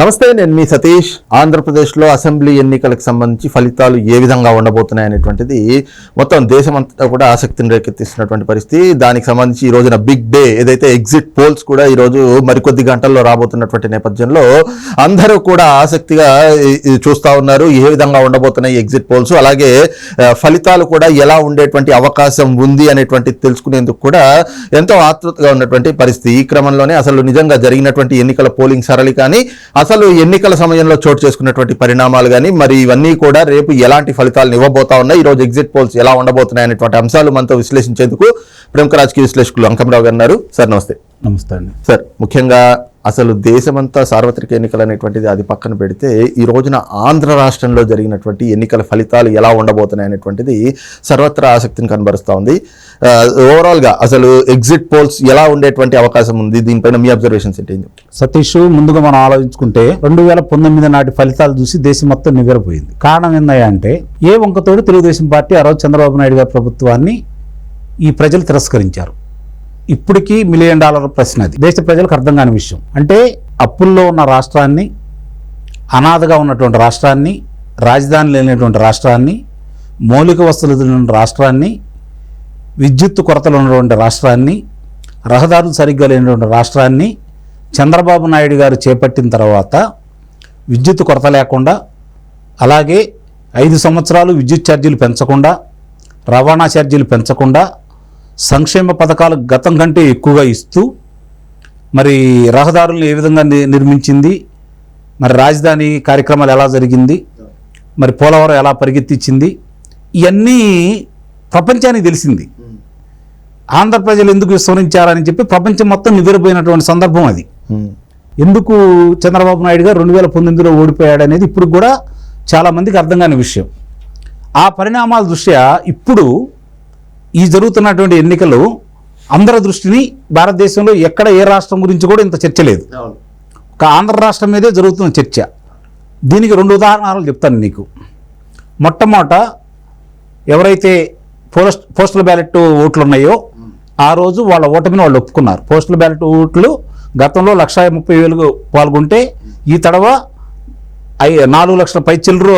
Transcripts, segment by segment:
నమస్తే నేను మీ సతీష్. ఆంధ్రప్రదేశ్లో అసెంబ్లీ ఎన్నికలకు సంబంధించి ఫలితాలు ఏ విధంగా ఉండబోతున్నాయి అనేటువంటిది మొత్తం దేశమంతటా కూడా ఆసక్తిని రేకెత్తిస్తున్నటువంటి పరిస్థితి. దానికి సంబంధించి ఈ రోజున బిగ్ డే ఏదైతే ఎగ్జిట్ పోల్స్ కూడా ఈ రోజు మరికొద్ది గంటల్లో రాబోతున్నటువంటి నేపథ్యంలో అందరూ కూడా ఆసక్తిగా చూస్తూ చూస్తా ఉన్నారు. ఏ విధంగా ఉండబోతున్నాయి ఎగ్జిట్ పోల్స్? అలాగే ఫలితాలు కూడా ఎలా ఉండేటువంటి అవకాశం ఉంది అనేటువంటి తెలుసుకునేందుకు కూడా ఎంతో ఆతృతగా ఉన్నటువంటి పరిస్థితి. ఈ క్రమంలోనే అసలు నిజంగా జరిగినటువంటి ఎన్నికల పోలింగ్ సరళి కానీ అసలు ఎన్నికల సమయంలో చోటు చేసుకున్నటువంటి పరిణామాలు కానీ మరి ఇవన్నీ కూడా రేపు ఎలాంటి ఫలితాలను ఇవ్వబోతా ఉన్నాయి ఈ రోజు ఎగ్జిట్ పోల్స్ ఎలా ఉండబోతున్నాయి అనేటువంటి అంశాలు మనతో విశ్లేషించేందుకు ప్రముఖ రాజకీయ విశ్లేషకులు అంకంరావు గారు సార్ నమస్తే. నమస్తే అండి. సార్ ముఖ్యంగా అసలు దేశమంతా సార్వత్రిక ఎన్నికలు అనేటువంటిది అది పక్కన పెడితే ఈ రోజున ఆంధ్ర రాష్ట్రంలో జరిగినటువంటి ఎన్నికల ఫలితాలు ఎలా ఉండబోతున్నాయి అనేటువంటిది సర్వత్రా ఆసక్తిని కనబరుస్తూ ఉంది. ఓవరాల్గా అసలు ఎగ్జిట్ పోల్స్ ఎలా ఉండేటువంటి అవకాశం ఉంది? దీనిపైన మీ అబ్జర్వేషన్స్ ఏంటి? సతీష్ ముందుగా మనం ఆలోచించుకుంటే రెండు వేల పంతొమ్మిది నాటి ఫలితాలు చూసి దేశం మొత్తం నివ్వెరపోయింది. కారణం ఏందంటే ఏ వంకతోడు తెలుగుదేశం పార్టీ ఆ రోజు చంద్రబాబు నాయుడు గారి ప్రభుత్వాన్ని ఈ ప్రజలు తిరస్కరించారు. ఇప్పటికీ మిలియన్ డాలర్ ప్రశ్న అది. దేశ ప్రజలకు అర్థం కాని విషయం. అంటే అప్పుల్లో ఉన్న రాష్ట్రాన్ని అనాథగా ఉన్నటువంటి రాష్ట్రాన్ని రాజధాని లేనటువంటి రాష్ట్రాన్ని మౌలిక వసతులు లేని రాష్ట్రాన్ని విద్యుత్ కొరతలు ఉన్నటువంటి రాష్ట్రాన్ని రహదారులు సరిగ్గా లేనటువంటి రాష్ట్రాన్ని చంద్రబాబు నాయుడు గారు చేపట్టిన తర్వాత విద్యుత్ కొరత లేకుండా అలాగే ఐదు సంవత్సరాలు విద్యుత్ ఛార్జీలు పెంచకుండా రవాణా ఛార్జీలు పెంచకుండా సంక్షేమ పథకాలు గతం కంటే ఎక్కువగా ఇస్తూ మరి రహదారులను ఏ విధంగా ని- నిర్మించింది మరి రాజధాని కార్యక్రమాలు ఎలా జరిగింది మరి పోలవరం ఎలా పరిగెత్తించింది ఇవన్నీ ప్రపంచానికి తెలిసింది. ఆంధ్ర ప్రజలు ఎందుకు విస్మరించారని చెప్పి ప్రపంచం మొత్తం నిద్రపోయినటువంటి సందర్భం అది. ఎందుకు చంద్రబాబు నాయుడు గారు రెండు వేల పంతొమ్మిదిలో ఓడిపోయాడు అనేది ఇప్పుడు కూడా చాలామందికి అర్థం కాని విషయం. ఆ పరిణామాల దృష్ట్యా ఇప్పుడు ఈ జరుగుతున్నటువంటి ఎన్నికలు అందరి దృష్టిని భారతదేశంలో ఎక్కడ ఏ రాష్ట్రం గురించి కూడా ఇంత చర్చ లేదు. ఒక ఆంధ్ర రాష్ట్రం మీదే జరుగుతున్న చర్చ. దీనికి రెండు ఉదాహరణలు చెప్తాను నీకు. మొట్టమొదట ఎవరైతే పోస్ట్ పోస్టల్ బ్యాలెట్ ఓట్లు ఉన్నాయో ఆ రోజు వాళ్ళ ఓటమిని వాళ్ళు ఒప్పుకున్నారు. పోస్టల్ బ్యాలెట్ ఓట్లు గతంలో లక్ష ముప్పై వేలు పాల్గొంటే ఈ తడవ ఐ నాలుగు లక్షల పై చిల్లరు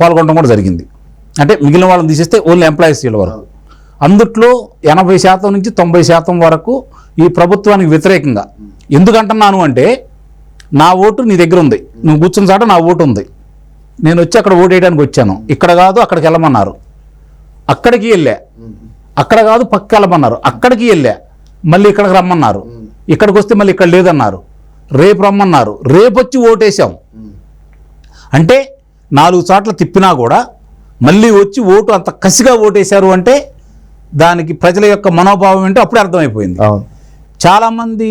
పాల్గొనడం కూడా జరిగింది. అంటే మిగిలిన వాళ్ళని తీసేస్తే ఓన్లీ ఎంప్లాయీస్ వీళ్ళ వరకు. అందుట్లో ఎనభై శాతం నుంచి తొంభై శాతం వరకు ఈ ప్రభుత్వానికి వ్యతిరేకంగా. ఎందుకంటున్నాను అంటే నా ఓటు నీ దగ్గర ఉంది. నువ్వు కూర్చున్న చాట నా ఓటు ఉంది. నేను వచ్చి అక్కడ ఓటేయడానికి వచ్చాను. ఇక్కడ కాదు అక్కడికి వెళ్ళమన్నారు. అక్కడికి వెళ్ళా. అక్కడ కాదు పక్క వెళ్ళమన్నారు. అక్కడికి వెళ్ళా. మళ్ళీ ఇక్కడికి రమ్మన్నారు. ఇక్కడికి వస్తే మళ్ళీ ఇక్కడ లేదన్నారు. రేపు రమ్మన్నారు. రేపు వచ్చి ఓటేసాం అంటే నాలుగు చోట్ల తిప్పినా కూడా మళ్ళీ వచ్చి ఓటు అంత కసిగా ఓటేశారు అంటే దానికి ప్రజల యొక్క మనోభావం ఏంటో అప్పుడే అర్థమైపోయింది. చాలామంది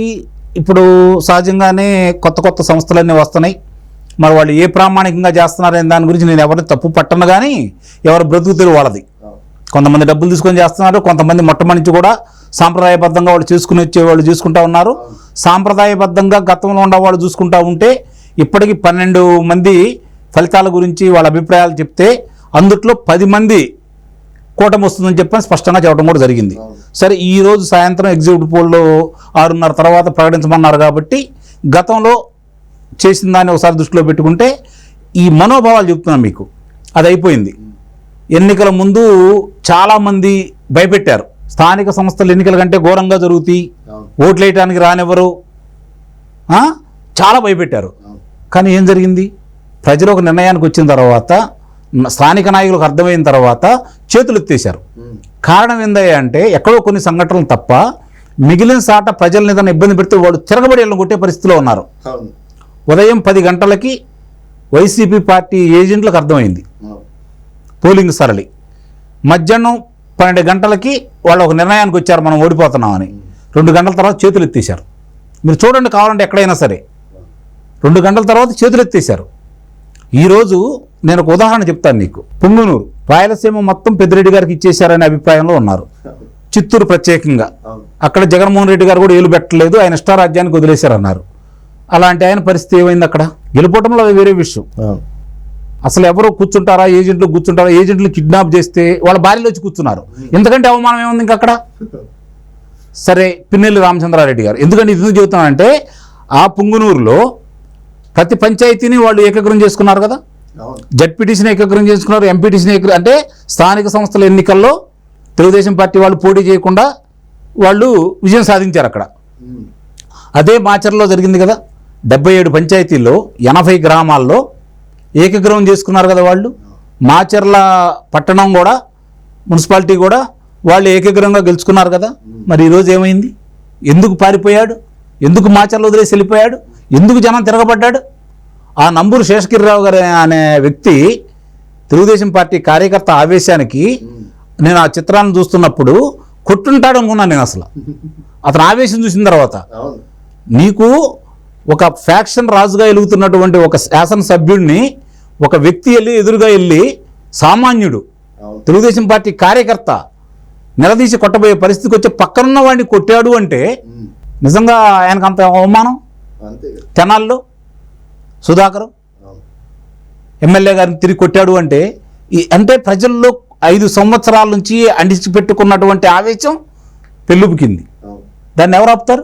ఇప్పుడు సహజంగానే కొత్త కొత్త సంస్థలన్నీ వస్తున్నాయి. మరి వాళ్ళు ఏ ప్రామాణికంగా చేస్తున్నారనే దాని గురించి నేను ఎవరిని తప్పు పట్టను కానీ ఎవరు బ్రతుకు తెరువు వాళ్ళది. కొంతమంది డబ్బులు తీసుకొని చేస్తున్నారు కొంతమంది మొట్టమొదటి కూడా సాంప్రదాయబద్ధంగా వాళ్ళు చేసుకుని వచ్చే వాళ్ళు చూసుకుంటా ఉన్నారు. సాంప్రదాయబద్ధంగా గతంలో ఉన్న వాళ్ళు చూసుకుంటా ఉంటే ఇప్పటికి పన్నెండు మంది ఫలితాల గురించి వాళ్ళ అభిప్రాయాలు చెప్తే అందుట్లో పది మంది కూటమి వస్తుందని చెప్పని స్పష్టంగా చెప్పడం కూడా జరిగింది. సరే ఈ రోజు సాయంత్రం ఎగ్జిక్యూటివ్ పోల్లో ఆరున్నర తర్వాత ప్రకటించమన్నారు కాబట్టి గతంలో చేసిన దాన్ని ఒకసారి దృష్టిలో పెట్టుకుంటే ఈ మనోభావాలు చెప్తున్నాను మీకు. అది అయిపోయింది. ఎన్నికల ముందు చాలామంది భయపెట్టారు. స్థానిక సంస్థల ఎన్నికల కంటే ఘోరంగా జరుగుతాయి. ఓట్లు వేయటానికి రానివ్వరు? చాలా భయపెట్టారు. కానీ ఏం జరిగింది? ప్రజలు ఒక నిర్ణయానికి వచ్చిన తర్వాత స్థానిక నాయకులకు అర్థమైన తర్వాత చేతులు ఎత్తేశారు. కారణం ఏందయ్యా అంటే ఎక్కడో కొన్ని సంఘటనలు తప్ప మిగిలిన సాట ప్రజల్ని ఏదైనా ఇబ్బంది పెడితే వాళ్ళు తిరగబడి కొట్టే పరిస్థితిలో ఉన్నారు. ఉదయం పది గంటలకి వైసీపీ పార్టీ ఏజెంట్లకు అర్థమైంది. పోలింగ్ సరళి. మధ్యాహ్నం పన్నెండు గంటలకి వాళ్ళు ఒక నిర్ణయానికి వచ్చారు మనం ఓడిపోతున్నామని రెండు గంటల తర్వాత చేతులు ఎత్తేశారు. మీరు చూడండి కావాలంటే ఎక్కడైనా సరే. రెండు గంటల తర్వాత చేతులు ఎత్తేశారు. ఈరోజు నేను ఒక ఉదాహరణ చెప్తాను నీకు. పుంగునూరు రాయలసీమ మొత్తం పెద్దిరెడ్డి గారికి ఇచ్చేశారనే అభిప్రాయంలో ఉన్నారు. చిత్తూరు ప్రత్యేకంగా. అక్కడ జగన్మోహన్ రెడ్డి గారు కూడా ఏలు పెట్టలేదు ఆయన ఇష్టారాజ్యానికి వదిలేశారన్నారు. అలాంటి ఆయన పరిస్థితి ఏమైంది అక్కడ? గెలుపోవటంలో అది వేరే విషయం. అసలు ఎవరో కూర్చుంటారా ఏజెంట్లు కూర్చుంటారా ఏజెంట్లు కిడ్నాప్ చేస్తే వాళ్ళ భార్యలు వచ్చి కూర్చున్నారు. ఎందుకంటే అవమానం ఏముంది ఇంకా అక్కడ? సరే పిన్నెల్లి రామచంద్రారెడ్డి గారు. ఎందుకంటే ఇది చెబుతున్నానంటే ఆ పుంగునూరులో ప్రతి పంచాయతీని వాళ్ళు ఏకగ్రం చేసుకున్నారు కదా? జడ్పీటీసీని ఏకగ్రం చేసుకున్నారు ఎంపీటీసీని ఏకగ్రం అంటే స్థానిక సంస్థల ఎన్నికల్లో తెలుగుదేశం పార్టీ వాళ్ళు పోటీ చేయకుండా వాళ్ళు విజయం సాధించారు అక్కడ. అదే మాచర్లో జరిగింది కదా? డెబ్బై ఏడు పంచాయతీల్లో ఎనభై గ్రామాల్లో ఏకగ్రహం చేసుకున్నారు కదా వాళ్ళు? మాచర్ల పట్టణం కూడా మున్సిపాలిటీ కూడా వాళ్ళు ఏకగ్రహంగా గెలుచుకున్నారు కదా? మరి ఈరోజు ఏమైంది? ఎందుకు పారిపోయాడు? ఎందుకు మాచర్ల వదిలేసి వెళ్ళిపోయాడు? ఎందుకు జనం తిరగబడ్డాడు? ఆ నంబూరు శేషగిరిరావు గారు అనే వ్యక్తి తెలుగుదేశం పార్టీ కార్యకర్త ఆవేశానికి నేను ఆ చిత్రాన్ని చూస్తున్నప్పుడు కొట్టుంటాడు అనుకున్నాను నేను అసలు. అతను ఆవేశం చూసిన తర్వాత నీకు ఒక ఫ్యాక్షన్ రాజుగా వెలుగుతున్నటువంటి ఒక శాసనసభ్యుడిని ఒక వ్యక్తి వెళ్ళి ఎదురుగా వెళ్ళి సామాన్యుడు తెలుగుదేశం పార్టీ కార్యకర్త నిలదీసి కొట్టబోయే పరిస్థితికి వచ్చి పక్కనున్న వాడిని కొట్టాడు అంటే నిజంగా ఆయనకు అంత అవమానం? తెనాల్లో సుధాకర్ ఎమ్మెల్యే గారిని తిరిగి కొట్టాడు అంటే ఈ అంటే ప్రజల్లో ఐదు సంవత్సరాల నుంచి అండిచిపెట్టుకున్నటువంటి ఆవేశం పెళ్ళుపుకింది దాన్ని ఎవరు ఆపుతారు?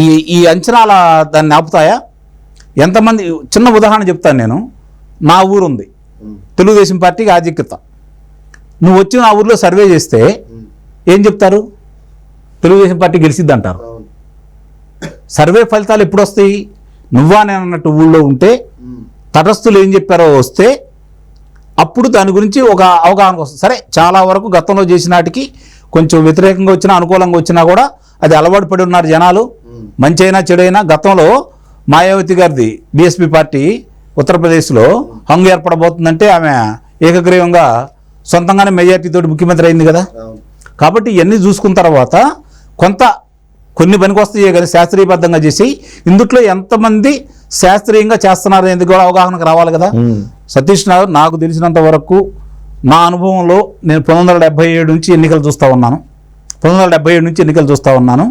ఈ ఈ అంచనాల దాన్ని ఆపుతాయా? ఎంతమంది చిన్న ఉదాహరణ చెప్తాను నేను. నా ఊరు ఉంది తెలుగుదేశం పార్టీకి ఆధిక్యత. నువ్వు వచ్చి నా ఊర్లో సర్వే చేస్తే ఏం చెప్తారు? తెలుగుదేశం పార్టీ గెలిచిద్ది అంటారు సర్వే ఫలితాలు ఎప్పుడు వస్తాయి నువ్వా నేను అన్నట్టు ఊళ్ళో ఉంటే తటస్థులు ఏం చెప్పారో వస్తే అప్పుడు దాని గురించి ఒక అవగాహన వస్తుంది. సరే చాలా వరకు గతంలో చేసిన నాటికి కొంచెం వ్యతిరేకంగా వచ్చినా అనుకూలంగా వచ్చినా కూడా అది అలవాటు పడి ఉన్నారు జనాలు. మంచి అయినా చెడైనా గతంలో మాయావతి గారిది బీఎస్పీ పార్టీ ఉత్తరప్రదేశ్లో హంగు ఏర్పడబోతుందంటే ఆమె ఏకగ్రీవంగా సొంతంగానే మెజార్టీతోటి ముఖ్యమంత్రి అయింది కదా. కాబట్టి ఇవన్నీ చూసుకున్న తర్వాత కొంత కొన్ని పనికొస్తాయి కానీ శాస్త్రీయబద్ధంగా చేసి ఇందుట్లో ఎంతమంది శాస్త్రీయంగా చేస్తున్నారు అనేది కూడా అవగాహనకు రావాలి కదా. సతీష్ నాగర్ నాకు తెలిసినంత వరకు నా అనుభవంలో నేను పంతొమ్మిది వందల డెబ్బై ఏడు నుంచి ఎన్నికలు చూస్తూ ఉన్నాను. పంతొమ్మిది వందల డెబ్బై ఏడు నుంచి ఎన్నికలు చూస్తూ ఉన్నాను.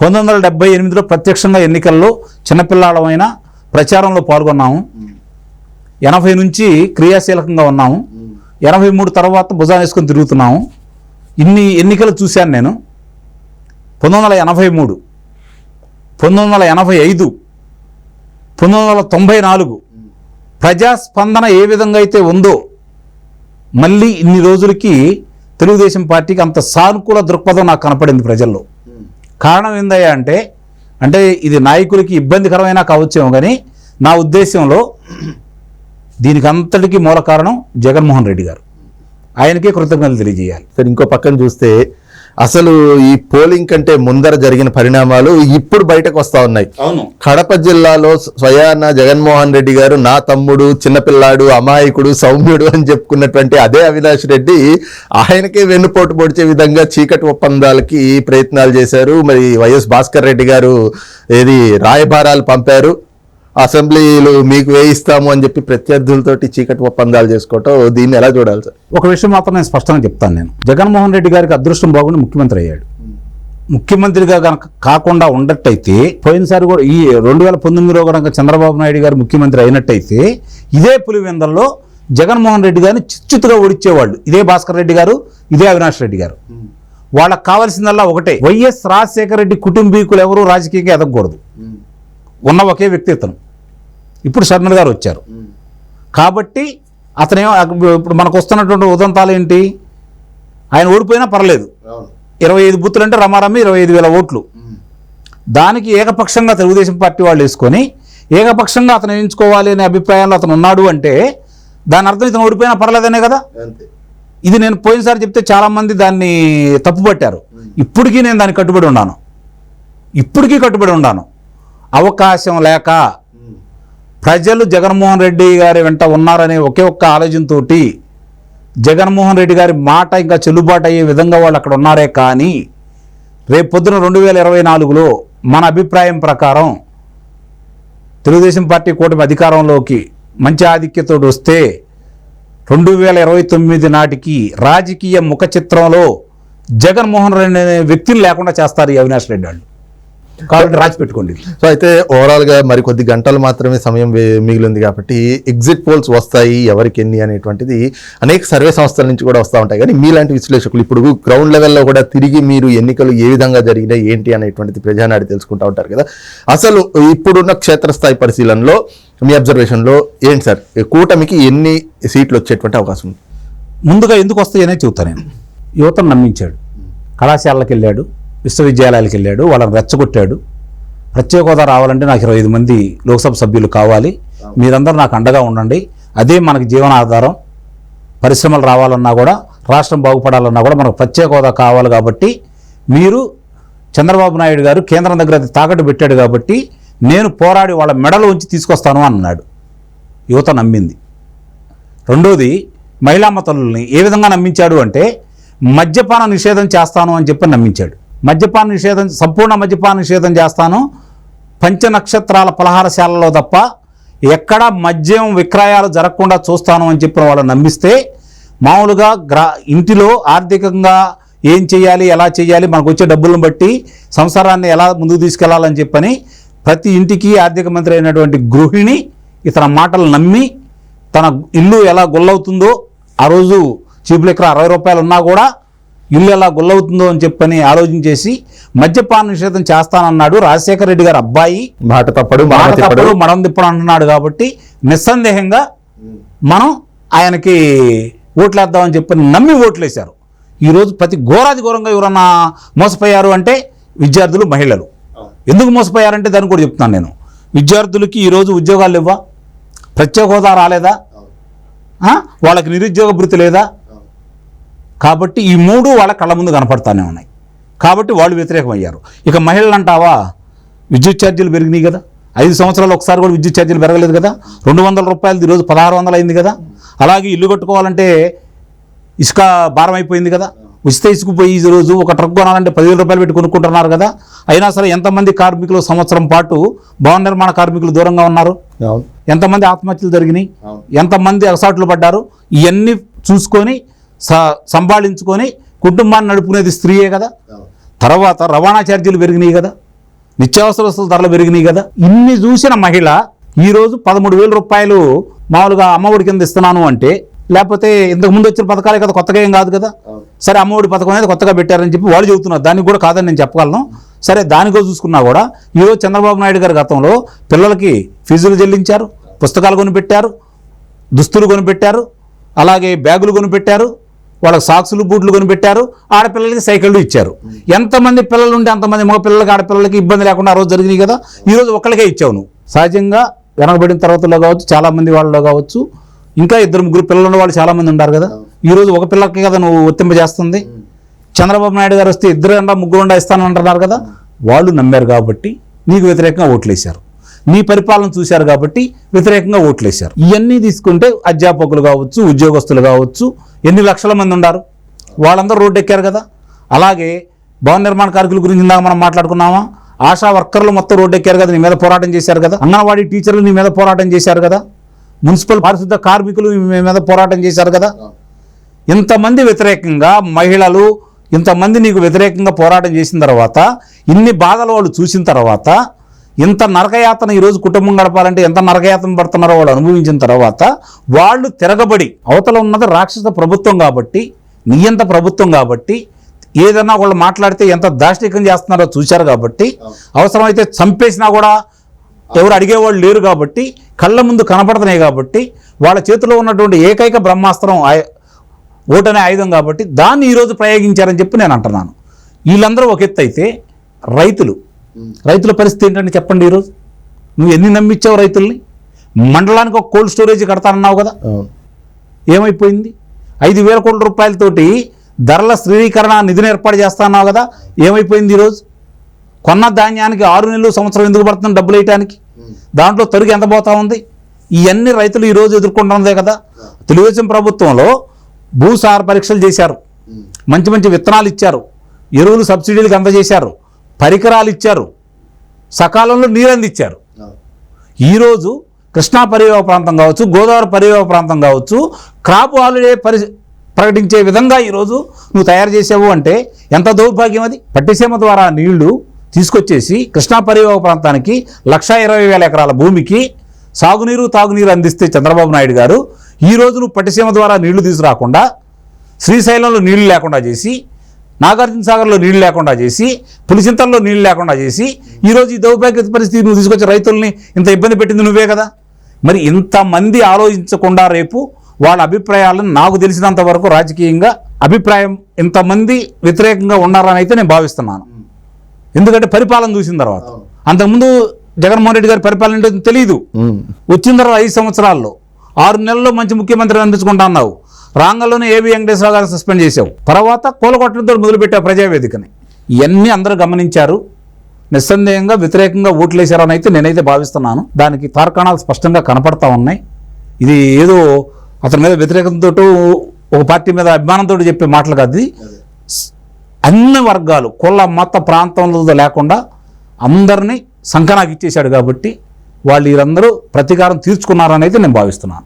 పంతొమ్మిది వందల డెబ్బై ఎనిమిదిలో ప్రత్యక్షంగా ఎన్నికల్లో చిన్నపిల్లాడమైన ప్రచారంలో పాల్గొన్నాము. ఎనభై నుంచి క్రియాశీలకంగా ఉన్నాము. ఎనభై మూడు తర్వాత భుజాన్ని వేసుకొని తిరుగుతున్నాము. ఇన్ని ఎన్నికలు చూశాను నేను. పంతొమ్మిది వందల ఎనభై మూడు పంతొమ్మిది వందల ఎనభై ఐదు పంతొమ్మిది వందల తొంభై నాలుగు ప్రజాస్పందన ఏ విధంగా అయితే ఉందో మళ్ళీ ఇన్ని రోజులకి తెలుగుదేశం పార్టీకి అంత సానుకూల దృక్పథం నాకు కనపడింది ప్రజల్లో. కారణం ఏందయ్యా అంటే అంటే ఇది నాయకులకి ఇబ్బందికరమైన కావచ్చేమో కానీ నా ఉద్దేశంలో దీనికి అంతటికీ మూల కారణం జగన్మోహన్ రెడ్డి గారు. ఆయనకే కృతజ్ఞతలు తెలియజేయాలి. సరే ఇంకో పక్కన చూస్తే అసలు ఈ పోలింగ్ కంటే ముందర జరిగిన పరిణామాలు ఇప్పుడు బయటకు వస్తా ఉన్నాయి. కడప జిల్లాలో స్వయాన జగన్మోహన్ రెడ్డి గారు నా తమ్ముడు చిన్నపిల్లాడు అమాయకుడు సౌమ్యుడు అని చెప్పుకున్నటువంటి అదే అవినాష్ రెడ్డి ఆయనకే వెన్నుపోటు పొడిచే విధంగా చీకటి ఒప్పందాలకి ప్రయత్నాలు చేశారు. మరి వైఎస్ భాస్కర్ రెడ్డి గారు ఏది రాయబారాలు పంపారు. అసెంబ్లీలు మీకు వేయిస్తాము అని చెప్పి ప్రత్యర్థులతోటి చీకటి ఒప్పందాలు చేసుకోవటం దీన్ని ఎలా చూడాలి సార్? ఒక విషయం మాత్రం నేను స్పష్టంగా చెప్తాను నేను. జగన్మోహన్ రెడ్డి గారికి అదృష్టం బాగుండి ముఖ్యమంత్రి అయ్యాడు. ముఖ్యమంత్రిగా కనుక కాకుండా ఉండట్టయితే పోయినసారి కూడా ఈ రెండు వేల పంతొమ్మిదిలో కనుక చంద్రబాబు నాయుడు గారు ముఖ్యమంత్రి అయినట్టయితే ఇదే పులివెందల్లో జగన్మోహన్ రెడ్డి గారిని చిచ్చుతుగా ఓడిచ్చేవాళ్ళు ఇదే భాస్కర్ రెడ్డి గారు ఇదే అవినాష్ రెడ్డి గారు. వాళ్ళకి కావాల్సిందల్లా ఒకటే. వైఎస్ రాజశేఖర రెడ్డి కుటుంబీకులు ఎవరు రాజకీయంగా ఎదగకూడదు. ఉన్న ఒకే వ్యక్తి ఇతను. ఇప్పుడు శర్మల్ గారు వచ్చారు. కాబట్టి అతనేమో ఇప్పుడు మనకు వస్తున్నటువంటి ఉదంతాలు ఏంటి ఆయన ఓడిపోయినా పర్లేదు. ఇరవై ఐదు బూతులు అంటే రమారమ్మి ఇరవై ఐదు వేల ఓట్లు. దానికి ఏకపక్షంగా తెలుగుదేశం పార్టీ వాళ్ళు వేసుకొని ఏకపక్షంగా అతను ఎంచుకోవాలి అనే అభిప్రాయంలో అతను ఉన్నాడు అంటే దాని అర్థం ఇతను ఓడిపోయినా పర్లేదనే కదా? ఇది నేను పోయినసారి చెప్తే చాలామంది దాన్ని తప్పుపట్టారు. ఇప్పటికీ నేను దానికి కట్టుబడి ఉన్నాను. ఇప్పటికీ కట్టుబడి ఉన్నాను. అవకాశం లేక ప్రజలు జగన్మోహన్ రెడ్డి గారి వెంట ఉన్నారనే ఒకే ఒక్క ఆలోచనతో జగన్మోహన్ రెడ్డి గారి మాట ఇంకా చెల్లుబాటు అయ్యే విధంగా వాళ్ళు అక్కడ ఉన్నారే కానీ రేపు పొద్దున రెండు వేల ఇరవై నాలుగులో మన అభిప్రాయం ప్రకారం తెలుగుదేశం పార్టీ కూటమి అధికారంలోకి మంచి ఆధిక్యతోడు వస్తే రెండు వేల ఇరవై తొమ్మిది నాటికి రాజకీయ ముఖ చిత్రంలో జగన్మోహన్ రెడ్డి అనే వ్యక్తిని లేకుండా చేస్తారు ఈ అవినాష్ రెడ్డి వాళ్ళు. కాబట్టి రాసి పెట్టుకోండి. సో అయితే ఓవరాల్గా మరి కొద్ది గంటలు మాత్రమే సమయం మిగిలింది కాబట్టి ఎగ్జిట్ పోల్స్ వస్తాయి ఎవరికి ఎన్ని అనేటువంటిది అనేక సర్వే సంస్థల నుంచి కూడా వస్తూ ఉంటాయి. కానీ మీలాంటి విశ్లేషకులు ఇప్పుడు గ్రౌండ్ లెవెల్లో కూడా తిరిగి మీరు ఎన్నికలు ఏ విధంగా జరిగినాయి ఏంటి అనేటువంటిది ప్రజానాడి తెలుసుకుంటూ ఉంటారు కదా. అసలు ఇప్పుడున్న క్షేత్రస్థాయి పరిశీలనలో మీ అబ్జర్వేషన్లో ఏంటి సార్? కూటమికి ఎన్ని సీట్లు వచ్చేటువంటి అవకాశం ఉంది? ముందుగా ఎందుకు వస్తాయనే చెబుతాను నేను. యువతను నమ్మించాడు. కళాశాలలకు వెళ్ళాడు. విశ్వవిద్యాలయాలకు వెళ్ళాడు. వాళ్ళని రెచ్చగొట్టాడు. ప్రత్యేక హోదా రావాలంటే నాకు ఇరవై ఐదు మంది లోక్సభ సభ్యులు కావాలి. మీరందరూ నాకు అండగా ఉండండి. అదే మనకి జీవనాధారం. పరిశ్రమలు రావాలన్నా కూడా రాష్ట్రం బాగుపడాలన్నా కూడా మనకు ప్రత్యేక హోదా కావాలి కాబట్టి మీరు చంద్రబాబు నాయుడు గారు కేంద్రం దగ్గర తాకట్టు పెట్టాడు కాబట్టి నేను పోరాడి వాళ్ళ మెడలు ఉంచి తీసుకొస్తాను అన్నాడు. యువత నమ్మింది. రెండోది మహిళా మతల్ని ఏ విధంగా నమ్మించాడు అంటే మద్యపాన నిషేధం చేస్తాను అని చెప్పి నమ్మించాడు. మద్యపాన నిషేధం సంపూర్ణ మద్యపాన నిషేధం చేస్తాను. పంచ నక్షత్రాల పలహారశాలలో తప్ప ఎక్కడా మద్యం విక్రయాలు జరగకుండా చూస్తాను అని చెప్పిన వాళ్ళు నమ్మిస్తే మామూలుగా గ్రా ఇంటిలో ఆర్థికంగా ఏం చేయాలి ఎలా చేయాలి మనకు వచ్చే డబ్బులను బట్టి సంసారాన్ని ఎలా ముందుకు తీసుకెళ్ళాలని చెప్పని ప్రతి ఇంటికి ఆర్థిక మంత్రి అయినటువంటి గృహిణి ఇతర మాటలు నమ్మి తన ఇల్లు ఎలా గుల్లవుతుందో ఆ రోజు చీపులు లెక్కర అరవై రూపాయలు ఉన్నా కూడా ఇల్లు ఎలా గుల్లవుతుందో అని చెప్పని ఆలోచించేసి మద్యపాన నిషేధం చేస్తానన్నాడు రాజశేఖర రెడ్డి గారి అబ్బాయి. మాట తప్పడు మాట తిప్పడు మడం తిప్పడు అంటున్నాడు కాబట్టి నిస్సందేహంగా మనం ఆయనకి ఓట్లేద్దామని చెప్పి నమ్మి ఓట్లేశారు. ఈరోజు ప్రతి ఘోరాది ఘోరంగా ఎవరన్నా మోసపోయారు అంటే విద్యార్థులు మహిళలు. ఎందుకు మోసపోయారంటే దాన్ని కూడా చెప్తున్నాను నేను. విద్యార్థులకి ఈరోజు ఉద్యోగాలు ఇవ్వా ప్రత్యేక హోదా రాలేదా? వాళ్ళకి నిరుద్యోగ భృతి లేదా? కాబట్టి ఈ మూడు వాళ్ళ కళ్ళ ముందు కనపడతానే ఉన్నాయి. కాబట్టి వాళ్ళు వ్యతిరేకమయ్యారు. ఇక మహిళలు అంటావా? విద్యుత్ ఛార్జీలు పెరిగినాయి కదా. ఐదు సంవత్సరాలు ఒకసారి కూడా విద్యుత్ ఛార్జీలు పెరగలేదు కదా. రెండు వందల రూపాయలు ఈరోజు పదహారు వందలు అయింది కదా. అలాగే ఇల్లు కట్టుకోవాలంటే ఇసుక భారం అయిపోయింది కదా. ఉచిత ఇసుక పోయి ఈ రోజు ఒక ట్రక్ కొనాలంటే పదివేల రూపాయలు పెట్టి కొనుక్కుంటున్నారు కదా. అయినా సరే ఎంతమంది కార్మికులు సంవత్సరం పాటు భవన నిర్మాణ కార్మికులు దూరంగా ఉన్నారు? ఎంతమంది ఆత్మహత్యలు జరిగినాయి. ఎంతమంది అగసాట్లు పడ్డారు? ఇవన్నీ చూసుకొని స- సంభాళించుకొని కుటుంబాన్ని నడుపుకునేది స్త్రీయే కదా. తర్వాత రవాణా ఛార్జీలు పెరిగినాయి కదా. నిత్యావసర వస్తువుల ధరలు పెరిగినాయి కదా. ఇన్ని చూసిన మహిళ ఈరోజు పదమూడు వేల రూపాయలు మామూలుగా అమ్మఒడి కింద ఇస్తున్నాను అంటే లేకపోతే ఇంతకు ముందు వచ్చిన పథకాలే కదా కొత్తగా ఏం కాదు కదా. సరే అమ్మఒడి పథకం అనేది కొత్తగా పెట్టారని చెప్పి వాళ్ళు చెబుతున్నారు. దానికి కూడా కాదని నేను చెప్పగలను. సరే దానికో చూసుకున్నా కూడా ఈరోజు చంద్రబాబు నాయుడు గారి గతంలో పిల్లలకి ఫీజులు చెల్లించారు పుస్తకాలు కొనిపెట్టారు దుస్తులు కొనిపెట్టారు అలాగే బ్యాగులు కొనిపెట్టారు వాళ్ళకి సాక్సులు బూట్లు కొనిపెట్టారు. ఆడపిల్లలకి సైకిళ్ళు ఇచ్చారు. ఎంతమంది పిల్లలు ఉంటే అంతమంది మగ పిల్లలకి ఆడపిల్లలకి ఇబ్బంది లేకుండా ఆ రోజు జరిగినాయి కదా ఈరోజు రోజు ఒక్కళ్ళకే ఇచ్చావు నువ్వు. సహజంగా వెనకబడిన తర్వాతలో కావచ్చు చాలామంది వాళ్ళలో కావచ్చు ఇంకా ఇద్దరు ముగ్గురు పిల్లలు ఉన్న వాళ్ళు చాలామంది ఉన్నారు కదా. ఈరోజు ఒక పిల్లకి కదా నువ్వు వర్తింపజేస్తుంది చంద్రబాబు నాయుడు గారు వస్తే ఇద్దరు అండా ముగ్గురు అండా ఇస్తానంటున్నారు కదా. వాళ్ళు నమ్మారు కాబట్టి నీకు వ్యతిరేకంగా ఓట్లేశారు. నీ పరిపాలన చూశారు కాబట్టి వ్యతిరేకంగా ఓట్లేశారు. ఇవన్నీ తీసుకుంటే అధ్యాపకులు కావచ్చు ఉద్యోగస్తులు కావచ్చు ఎన్ని లక్షల మంది ఉన్నారు వాళ్ళందరూ రోడ్డు ఎక్కారు కదా. అలాగే భవన నిర్మాణ కార్మికుల గురించి ఇందాక మనం మాట్లాడుకున్నామా? ఆశా వర్కర్లు మొత్తం రోడ్డు ఎక్కారు కదా నీ మీద పోరాటం చేశారు కదా. అంగన్వాడీ టీచర్లు నీ మీద పోరాటం చేశారు కదా. మున్సిపల్ పారిశుద్ధ కార్మికులు మీ మీద పోరాటం చేశారు కదా. ఇంతమంది వ్యతిరేకంగా మహిళలు ఇంతమంది నీకు వ్యతిరేకంగా పోరాటం చేసిన తర్వాత ఇన్ని బాధలు వాళ్ళు చూసిన తర్వాత ఇంత నరకయాతన ఈరోజు కుటుంబం గడపాలంటే ఎంత నరకయాతన పడుతున్నారో వాళ్ళు అనుభవించిన తర్వాత వాళ్ళు తిరగబడి అవతల ఉన్నది రాక్షస ప్రభుత్వం కాబట్టి నియంత ప్రభుత్వం కాబట్టి ఏదన్నా వాళ్ళు మాట్లాడితే ఎంత దాష్టికం చేస్తున్నారో చూశారు కాబట్టి అవసరమైతే చంపేసినా కూడా ఎవరు అడిగేవాళ్ళు లేరు కాబట్టి కళ్ళ ముందు కనపడుతున్నాయి కాబట్టి వాళ్ళ చేతిలో ఉన్నటువంటి ఏకైక బ్రహ్మాస్త్రం ఓటనే ఆయుధం కాబట్టి దాన్ని ఈరోజు ప్రయోగించారని చెప్పి నేను అంటున్నాను. వీళ్ళందరూ ఒక ఎత్తు అయితే రైతులు రైతుల పరిస్థితి ఏంటంటే చెప్పండి ఈరోజు? నువ్వు ఎన్ని నమ్మించావు రైతుల్ని? మండలానికి ఒక కోల్డ్ స్టోరేజ్ కడతానన్నావు కదా? ఏమైపోయింది? ఐదు వేల కోట్ల రూపాయలతోటి ధరల స్థిరీకరణ నిధిని ఏర్పాటు చేస్తాన్నావు కదా? ఏమైపోయింది ఈరోజు? కొన్న ధాన్యానికి ఆరు నెలలు సంవత్సరం ఎందుకు పడుతుంది డబ్బులు వేయటానికి? దాంట్లో తరుగు ఎంత పోతా ఉంది? ఇవన్నీ రైతులు ఈరోజు ఎదుర్కొంటున్నదే కదా? తెలుగుదేశం ప్రభుత్వంలో భూసార పరీక్షలు చేశారు. మంచి మంచి విత్తనాలు ఇచ్చారు. ఎరువులు సబ్సిడీలకు అందజేశారు. పరికరాలు ఇచ్చారు. సకాలంలో నీరు అందించారు. ఈరోజు కృష్ణా పరివాహ ప్రాంతం కావచ్చు గోదావరి పరివాహ ప్రాంతం కావచ్చు క్రాప్ హాలిడే పరి ప్రకటించే విధంగా ఈరోజు నువ్వు తయారు చేసావు అంటే ఎంత దౌర్భాగ్యం అది? పట్టిసీమ ద్వారా నీళ్ళు తీసుకొచ్చేసి కృష్ణా పరివాహక ప్రాంతానికి లక్షా ఇరవై వేల ఎకరాల భూమికి సాగునీరు తాగునీరు అందిస్తే చంద్రబాబు నాయుడు గారు ఈ రోజు నువ్వు పట్టిసీమ ద్వారా నీళ్ళు తీసుకురాకుండా శ్రీశైలంలో నీళ్ళు లేకుండా చేసి నాగార్జున సాగర్లో నీళ్ళు లేకుండా చేసి పులిచింతల్లో నీళ్ళు లేకుండా చేసి ఈరోజు ఈ దౌర్భాగ్య పరిస్థితి నువ్వు తీసుకొచ్చి రైతుల్ని ఇంత ఇబ్బంది పెట్టింది నువ్వే కదా? మరి ఇంతమంది ఆలోచించకుండా రేపు వాళ్ళ అభిప్రాయాలను నాకు తెలిసినంత వరకు రాజకీయంగా అభిప్రాయం ఇంతమంది వ్యతిరేకంగా ఉన్నారని అయితే నేను భావిస్తున్నాను. ఎందుకంటే పరిపాలన చూసిన తర్వాత. అంతకుముందు జగన్మోహన్ రెడ్డి గారి పరిపాలన తెలియదు. వచ్చిన తర్వాత ఐదు సంవత్సరాల్లో ఆరు నెలల్లో మంచి ముఖ్యమంత్రి అనిపించుకుంటా అన్నావు. రాంగంలోనే ఏబి వెంకటేశ్వరరావు గారిని సస్పెండ్ చేసావు తర్వాత కూలగొట్టడంతో మొదలుపెట్టావు ప్రజావేదికని. ఇవన్నీ అందరూ గమనించారు. నిస్సందేహంగా వ్యతిరేకంగా ఓట్లేశారని అయితే నేనైతే భావిస్తున్నాను. దానికి తార్కాణాలు స్పష్టంగా కనపడతా ఉన్నాయి. ఇది ఏదో అతని మీద వ్యతిరేకంతో ఒక పార్టీ మీద అభిమానంతో చెప్పే మాటలు కాదు అన్ని వర్గాలు కుల మత ప్రాంతంలో లేకుండా అందరినీ సంకనాకిచ్చేశాడు కాబట్టి వాళ్ళు వీరందరూ ప్రతీకారం తీర్చుకున్నారని అయితే నేను భావిస్తున్నాను.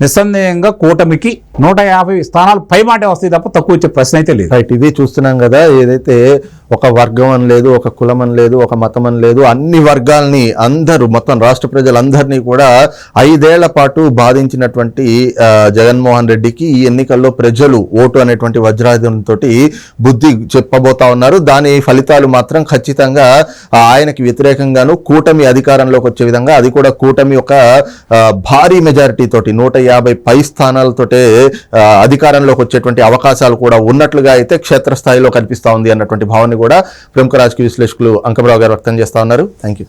నిస్సందేహంగా కూటమికి నూట యాభై స్థానాలు పైమాటే వస్తాయి తప్ప తక్కువ వచ్చే ప్రశ్న అయితే లేదు. రైట్ ఇది చూస్తున్నాం కదా ఏదైతే ఒక వర్గం అని లేదు ఒక కులం అని లేదు ఒక మతం అని లేదు అన్ని వర్గాల్ని అందరూ మొత్తం రాష్ట్ర ప్రజలందరినీ కూడా ఐదేళ్ళ పాటు బాధించినటువంటి జగన్మోహన్ రెడ్డికి ఈ ఎన్నికల్లో ప్రజలు ఓటు అనేటువంటి వజ్రాయుధంతో బుద్ధి చెప్పబోతా ఉన్నారు. దాని ఫలితాలు మాత్రం ఖచ్చితంగా ఆయనకి వ్యతిరేకంగాను కూటమి అధికారంలోకి వచ్చే విధంగా అది కూడా కూటమి ఒక భారీ మెజారిటీ తోటి నూట యాభై పై స్థానాలతోటే అధికారంలోకి వచ్చేటువంటి అవకాశాలు కూడా ఉన్నట్లుగా అయితే క్షేత్రస్థాయిలో కనిపిస్తూ ఉంది అన్నటువంటి భావన కూడా ప్రముఖ రాజకీయ విశ్లేషకులు అంకమరావు గారు వ్యక్తం చేస్తా ఉన్నారు. Thank you